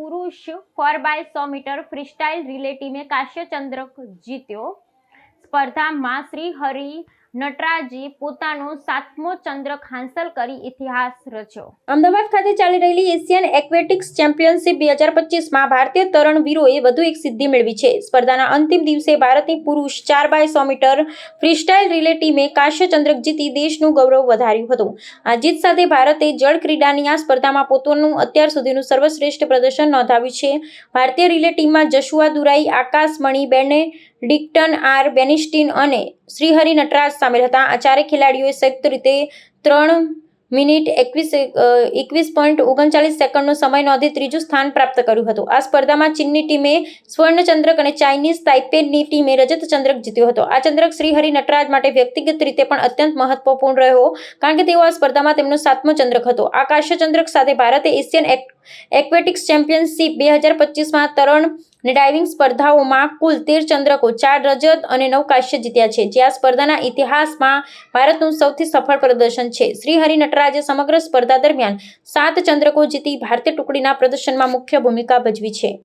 પુરુષ four by સો metre freestyle relay ટીમે ચંદ્રક જીત્યો. સ્પર્ધામાં શ્રી હરિ નટરાજી પોતાનો સાતમો ચંદ્રક હાંસલ કરી ઇતિહાસ રચ્યો. અમદાવાદ ખાતે ચાલી રહેલી એશિયન એક્વેટિક્સ ચેમ્પિયનશિપ બે હજાર પચીસમાં ભારતીય તરણવીરોએ વધુ એક સિદ્ધિ મેળવી છે. સ્પર્ધાના અંતિમ દિવસે ભારતની પુરુષ ચાર બાય સો મીટર ફ્રીસ્ટાઇલ રિલે ટીમે કાંસ્ય ચંદ્રક જીતી દેશનું ગૌરવ વધાર્યું હતું. આ જીત સાથે ભારતે જળ ક્રીડાની આ સ્પર્ધામાં પોતાનું અત્યાર સુધીનું સર્વશ્રેષ્ઠ પ્રદર્શન નોંધાવ્યું છે. ભારતીય રિલે ટીમમાં જશુઆ દુરાઈ, આકાશ મણી, બેને ડિક્ટન આર બેનિસ્ટીન અને શ્રીહરિ નટરાજ સામેલ હતા. આ ચારેય ખેલાડીઓએ સંયુક્ત રીતે ત્રણ મિનિટ એકવીસ એકવીસ પોઈન્ટ ઓગણચાલીસ સેકન્ડનો સમય નોંધી ત્રીજું સ્થાન પ્રાપ્ત કર્યું હતું. આ સ્પર્ધામાં ચીનની ટીમે સ્વર્ણ ચંદ્રક અને ચાઇનીઝ તાઇપેનની ટીમે રજત ચંદ્રક જીત્યો હતો. આ ચંદ્રક શ્રીહરિ નટરાજ માટે વ્યક્તિગત રીતે પણ અત્યંત મહત્વપૂર્ણ રહ્યો, કારણ કે તેઓ આ સ્પર્ધામાં તેમનો સાતમો ચંદ્રક હતો. આ કાશ્ય ચંદ્રક સાથે ભારતે એશિયન એક- એક્વેટિક્સ ચેમ્પિયનશિપ બે હજાર પચીસમાં તરણ અને ડાઇવિંગ સ્પર્ધાઓમાં કુલ તેર ચંદ્રકો, ચાર રજત અને નવ કાશ્ય જીત્યા છે. જે આ સ્પર્ધાના ઇતિહાસમાં ભારતનું સૌથી સફળ પ્રદર્શન છે. શ્રી હરિ નટરાજે સમગ્ર સ્પર્ધા દરમિયાન સાત ચંદ્રકો જીતી ભારતીય ટુકડીના પ્રદર્શનમાં મુખ્ય ભૂમિકા ભજવી છે.